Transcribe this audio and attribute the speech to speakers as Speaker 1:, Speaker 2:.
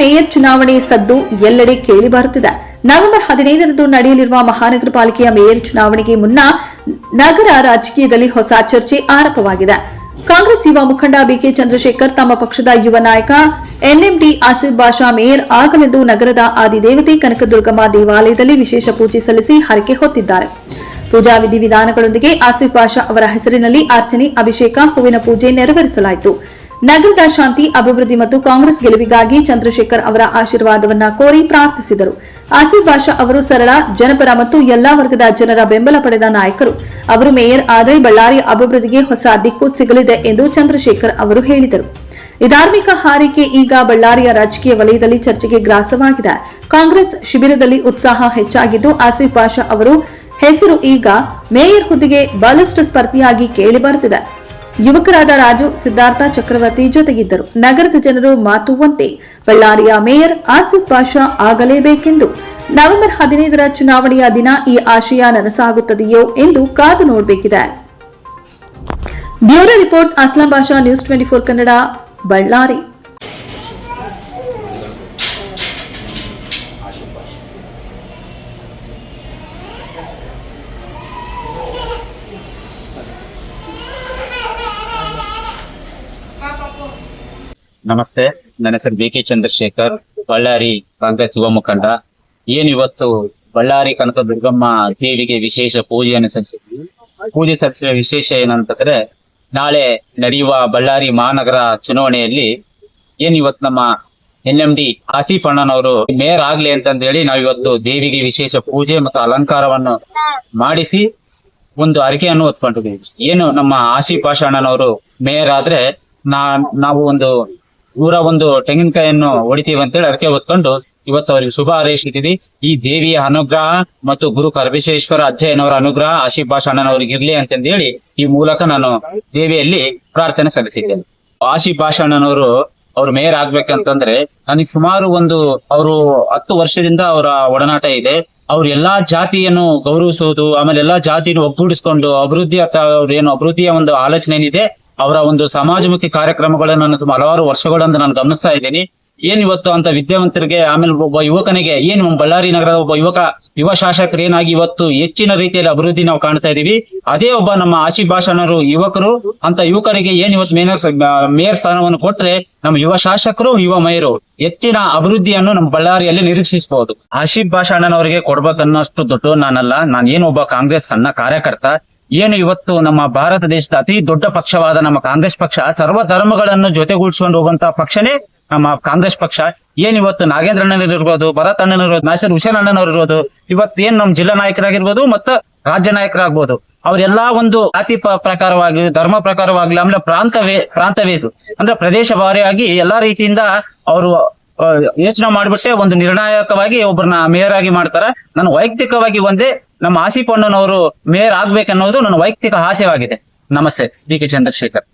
Speaker 1: Mayor ಚುನಾವಣೆ ಸದ್ದು ಎಲ್ಲೆಡೆ ಕೇಳಿ ಬರುತ್ತಿದೆ. ನವೆಂಬರ್ ಹದಿನೈದರಂದು ನಡೆಯಲಿರುವ ಮಹಾನಗರ ಪಾಲಿಕೆಯ ಮೇಯರ್ ಚುನಾವಣೆಗೆ ಮುನ್ನ ನಗರ ರಾಜಕೀಯದಲ್ಲಿ ಹೊಸ ಚರ್ಚೆ ಆರಂಭವಾಗಿದೆ. ಕಾಂಗ್ರೆಸ್ ಯುವ ಮುಖಂಡ ಬಿಕೆ ಚಂದ್ರಶೇಖರ್ ತಮ್ಮ ಪಕ್ಷದ ಯುವ ನಾಯಕ, ಎನ್ಎಂಡಿ ಆಸಿಫ್ ಬಾಷಾ ಮೇಯರ್ ಆಗಲೆಂದು ನಗರದ ಆದಿದೇವತೆ ಕನಕದುರ್ಗಮ್ಮ ದೇವಾಲಯದಲ್ಲಿ ವಿಶೇಷ ಪೂಜೆ ಸಲ್ಲಿಸಿ ಹರಕೆ ಹೊತ್ತಿದ್ದಾರೆ. ಪೂಜಾ ವಿಧಿವಿಧಾನಗಳೊಂದಿಗೆ ಆಸಿಫ್ ಬಾಷಾ ಅವರ ಹೆಸರಿನಲ್ಲಿ ಅರ್ಚನೆ, ಅಭಿಷೇಕ, ಹೂವಿನ ಪೂಜೆ ನೆರವೇರಿಸಲಾಯಿತು. ನಗರದ ಶಾಂತಿ, ಅಭಿವೃದ್ಧಿ ಮತ್ತು ಕಾಂಗ್ರೆಸ್ ಗೆಲುವಿಗಾಗಿ ಚಂದ್ರಶೇಖರ್ ಅವರ ಆಶೀರ್ವಾದವನ್ನ ಕೋರಿ ಪ್ರಾರ್ಥಿಸಿದರು. ಆಸಿಫ್ ಬಾಷಾ ಅವರು ಸರಳ, ಜನಪರ ಮತ್ತು ಎಲ್ಲಾ ವರ್ಗದ ಜನರ ಬೆಂಬಲ ಪಡೆದ ನಾಯಕರು. ಅವರು ಮೇಯರ್ ಆದರೆ ಬಳ್ಳಾರಿ ಅಭಿವೃದ್ಧಿಗೆ ಹೊಸ ದಿಕ್ಕು ಸಿಗಲಿದೆ ಎಂದು ಚಂದ್ರಶೇಖರ್ ಅವರು ಹೇಳಿದರು. ಧಾರ್ಮಿಕ ಹಾರಿಕೆ ಈಗ ಬಳ್ಳಾರಿಯ ರಾಜಕೀಯ ವಲಯದಲ್ಲಿ ಚರ್ಚೆಗೆ ಗ್ರಾಸವಾಗಿದೆ. ಕಾಂಗ್ರೆಸ್ ಶಿಬಿರದಲ್ಲಿ ಉತ್ಸಾಹ ಹೆಚ್ಚಾಗಿದ್ದು, ಆಸಿಫ್ ಬಾಷಾ ಅವರು ಹೆಸರು ಈಗ ಮೇಯರ್ ಹುದ್ದೆಗೆ ಬಲಿಷ್ಠ ಸ್ಪರ್ಧಿಯಾಗಿ ಕೇಳಿಬರುತ್ತಿದೆ ಯುವಕರಾದ ರಾಜು, ಸಿದ್ಧಾರ್ಥ ಚಕ್ರವರ್ತಿ ಜೊತೆಗಿದ್ದರು. ನಗರದ ಜನರು ಮಾತುವಂತೆ, ಬಳ್ಳಾರಿಯ ಮೇಯರ್ ಆಸಿಫ್ ಪಾಷಾ ಆಗಲೇಬೇಕೆಂದು. ನವೆಂಬರ್ ಹದಿನೈದರ ಚುನಾವಣೆಯ ದಿನ ಈ ಆಶಯ ನನಸಾಗುತ್ತದೆಯೋ ಎಂದು ಕಾದು ನೋಡಬೇಕಿದೆ. Bureau report, Aslam Bhasha news twenty four Kannada, Ballari.
Speaker 2: ನಮಸ್ತೆ, ನನ್ನ ಹೆಸರು ಬಿ ಕೆ ಚಂದ್ರಶೇಖರ್, ಬಳ್ಳಾರಿ ಕಾಂಗ್ರೆಸ್ ಯುವ ಮುಖಂಡ. ಏನು ಇವತ್ತು ಬಳ್ಳಾರಿ ಕನಕ ದುರ್ಗಮ್ಮ ದೇವಿಗೆ ವಿಶೇಷ ಪೂಜೆಯನ್ನು ಸಲ್ಲಿಸಿದ್ವಿ ಪೂಜೆ ಸಲ್ಲಿಸಿದ ವಿಶೇಷ ಏನಂತಂದ್ರೆ, ನಾಳೆ ನಡೆಯುವ ಬಳ್ಳಾರಿ ಮಹಾನಗರ ಚುನಾವಣೆಯಲ್ಲಿ ಏನ್ ಇವತ್ತು ನಮ್ಮ ಎನ್ ಎಂ ಡಿ ಆಸಿಫ್ ಅಣ್ಣನವರು ಮೇಯರ್ ಆಗ್ಲಿ ಅಂತಂದ ಹೇಳಿ ನಾವಿವತ್ತು ದೇವಿಗೆ ವಿಶೇಷ ಪೂಜೆ ಮತ್ತು ಅಲಂಕಾರವನ್ನು ಮಾಡಿಸಿ ಒಂದು ಅರಿಕೆಯನ್ನು ಹೊತ್ಕೊಂಡಿದ್ದೀವಿ. ಏನು ನಮ್ಮ ಆಸಿಫ್ ಪಾಷಾ ಅಣ್ಣನವರು ಮೇಯರ್ ಆದ್ರೆ ನಾ, ನಾವು ಒಂದು ನೂರ ಒಂದು ತೆಂಗಿನಕಾಯಿಯನ್ನು ಹೊಡಿತೀವಿ ಅಂತೇಳಿ ಅರಕೆ ಹೊತ್ಕೊಂಡು ಇವತ್ತು ಅವರಿಗೆ ಶುಭ ಹಾರೈಸಿದ್ದೀವಿ. ಈ ದೇವಿಯ ಅನುಗ್ರಹ ಮತ್ತು ಗುರು ಕರಬಸವೇಶ್ವರ ಅಜ್ಜಯ್ಯನವರ ಅನುಗ್ರಹ ಆಶೀಫ್ ಭಾಷಾ ಅಣ್ಣನವರಿಗೆ ಇರ್ಲಿ ಅಂತಂದೇಳಿ ಈ ಮೂಲಕ ನಾನು ದೇವಿಯಲ್ಲಿ ಪ್ರಾರ್ಥನೆ ಸಲ್ಲಿಸಿದ್ದೇನೆ. ಆಶೀಫ್ ಭಾಷಾ ಅಣ್ಣನವರು ಅವ್ರು ಮೇಯರ್ ಆಗ್ಬೇಕಂತಂದ್ರೆ ನನಗೆ ಸುಮಾರು ಒಂದು ಅವರು ಹತ್ತು ವರ್ಷದಿಂದ ಅವರ ಒಡನಾಟ ಇದೆ. ಅವ್ರ ಎಲ್ಲಾ ಜಾತಿಯನ್ನು ಗೌರವಿಸುವುದು ಆಮೇಲೆ ಎಲ್ಲಾ ಜಾತಿಯನ್ನು ಒಗ್ಗೂಡಿಸ್ಕೊಂಡು ಅಭಿವೃದ್ಧಿ ಅಥವಾ ಅವ್ರ ಏನು ಅಭಿವೃದ್ಧಿಯ ಒಂದು ಆಲೋಚನೆ ಏನಿದೆ ಅವರ ಒಂದು ಸಮಾಜಮುಖಿ ಕಾರ್ಯಕ್ರಮಗಳನ್ನು ನಾನು ಹಲವಾರು ವರ್ಷಗಳಿಂದ ನಾನು ಗಮನಿಸ್ತಾ ಇದ್ದೀನಿ. ಏನ್ ಇವತ್ತು ಅಂತ ವಿದ್ಯಾವಂತರಿಗೆ, ಆಮೇಲೆ ಒಬ್ಬ ಯುವಕನಿಗೆ, ಏನು ಬಳ್ಳಾರಿ ನಗರದ ಒಬ್ಬ ಯುವಕ, ಯುವ ಶಾಸಕರೇನಾಗಿ ಇವತ್ತು ಹೆಚ್ಚಿನ ರೀತಿಯಲ್ಲಿ ಅಭಿವೃದ್ಧಿ ನಾವು ಕಾಣ್ತಾ ಇದೀವಿ. ಅದೇ ಒಬ್ಬ ನಮ್ಮ ಆಶಿ ಭಾಷಣರು ಯುವಕರು ಅಂತ ಯುವಕರಿಗೆ ಏನ್ ಇವತ್ತು ಮೇಯರ್ ಮೇಯರ್ ಸ್ಥಾನವನ್ನು ಕೊಟ್ರೆ ನಮ್ಮ ಯುವ ಶಾಸಕರು, ಯುವ ಮೇಯರು ಹೆಚ್ಚಿನ ಅಭಿವೃದ್ಧಿಯನ್ನು ನಮ್ಮ ಬಳ್ಳಾರಿಯಲ್ಲಿ ನಿರೀಕ್ಷಿಸಬಹುದು. ಆಶೀಫ್ ಭಾಷಣ್ಣನವರಿಗೆ ಕೊಡ್ಬೇಕನ್ನಷ್ಟು ದೊಡ್ಡ ನಾನಲ್ಲ. ನಾನು ಏನು ಒಬ್ಬ ಕಾಂಗ್ರೆಸ್ ಸಣ್ಣ ಕಾರ್ಯಕರ್ತ. ಏನು ಇವತ್ತು ನಮ್ಮ ಭಾರತ ದೇಶದ ಅತಿ ದೊಡ್ಡ ಪಕ್ಷವಾದ ನಮ್ಮ ಕಾಂಗ್ರೆಸ್ ಪಕ್ಷ ಸರ್ವ ಧರ್ಮಗಳನ್ನು ಜೊತೆಗೂಡಿಸಿಕೊಂಡು ಹೋಗುವಂತಹ ಪಕ್ಷನೇ ನಮ್ಮ ಕಾಂಗ್ರೆಸ್ ಪಕ್ಷ ಏನ್ ಇವತ್ತು ನಾಗೇಂದ್ರ ಅಣ್ಣನಿರ್ಬೋದು ಭರತ್ ಅಣ್ಣನಿರ್ಬೋದು ನಾಸರ್ ಹುಸೇನ್ ಅಣ್ಣನವ್ರು ಇರ್ಬೋದು, ಇವತ್ತು ಏನ್ ನಮ್ಮ ಜಿಲ್ಲಾ ನಾಯಕರಾಗಿರ್ಬೋದು ಮತ್ತು ರಾಜ್ಯ ನಾಯಕರಾಗ್ಬೋದು. ಅವರೆಲ್ಲಾ ಒಂದು ಜಾತಿ ಪ್ರಕಾರವಾಗಿ, ಧರ್ಮ ಪ್ರಕಾರವಾಗ್ಲಿ ಆಮೇಲೆ ಪ್ರಾಂತವೇ ಪ್ರಾಂತವೇಸು. ಅಂದ್ರೆ ಪ್ರದೇಶ ವಾರಿಯಾಗಿ ಎಲ್ಲಾ ರೀತಿಯಿಂದ ಅವರು ಯೋಚನೆ ಮಾಡ್ಬಿಟ್ಟೆ ಒಂದು ನಿರ್ಣಾಯಕವಾಗಿ ಒಬ್ಬರನ್ನ ಮೇಯರ್ ಆಗಿ ಮಾಡ್ತಾರ. ನನ್ನ ವೈಯಕ್ತಿಕವಾಗಿ ಒಂದೇ ನಮ್ಮ ಆಸಿಫ್ ಅಣ್ಣನವರು ಮೇಯರ್ ಆಗ್ಬೇಕನ್ನೋದು ನನ್ನ ವೈಯಕ್ತಿಕ ಆಸೆವಾಗಿದೆ. ನಮಸ್ತೆ ಡಿ ಕೆ ಚಂದ್ರಶೇಖರ್.